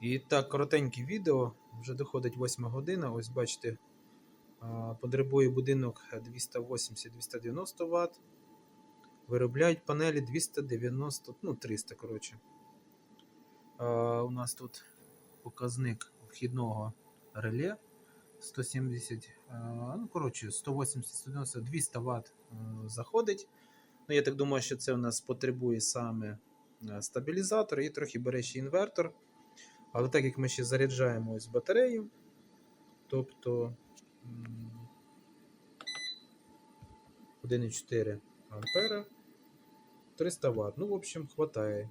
І так, коротеньке відео. Вже доходить 8 година. Ось бачите, потребує будинок 280-290 Вт. Виробляють панелі 290, ну 300, коротше. У нас тут показник вхідного реле 170, ну коротше, 180, 190, 200 Вт заходить. Ну, я так думаю, що це у нас потребує саме стабілізатор і трохи бере ще інвертор. Але так як ми ще заряджаємо ось батарею, тобто 1,4 ампера, 300 Вт. Ну, в общем, хватає.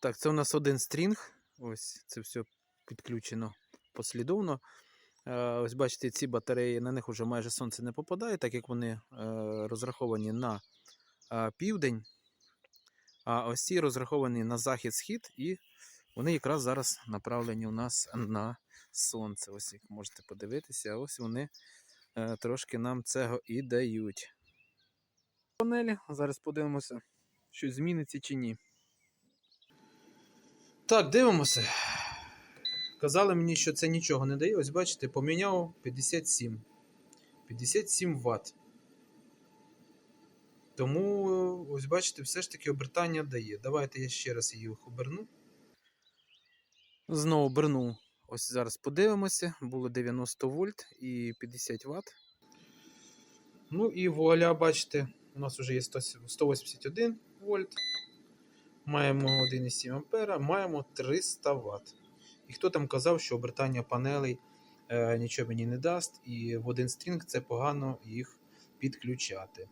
Так, це у нас один стрінг. Ось це все підключено послідовно. Е, Ось бачите, ці батареї, на них вже майже сонце не попадає, так як вони е, розраховані на е, південь. А ось ці розраховані на захід-схід, і вони якраз зараз направлені у нас на сонце. Ось як можете подивитися, ось вони е, трошки нам цього і дають. Панелі, зараз подивимося, щось зміниться чи ні. Так, дивимося. Казали мені, що це нічого не дає. Ось бачите, поміняв 57. 57 Вт. Тому, ось бачите, все ж таки обертання дає. Давайте я ще раз її оберну. Знову оберну. Ось зараз подивимося. Було 90 вольт і 50 Вт. Ну і вуаля, бачите, у нас вже є 181 вольт. Маємо 1,7 ампера, маємо 300 Вт. І хто там казав, що обертання панелей е, нічого мені не дасть, і в один стрінг це погано їх підключати.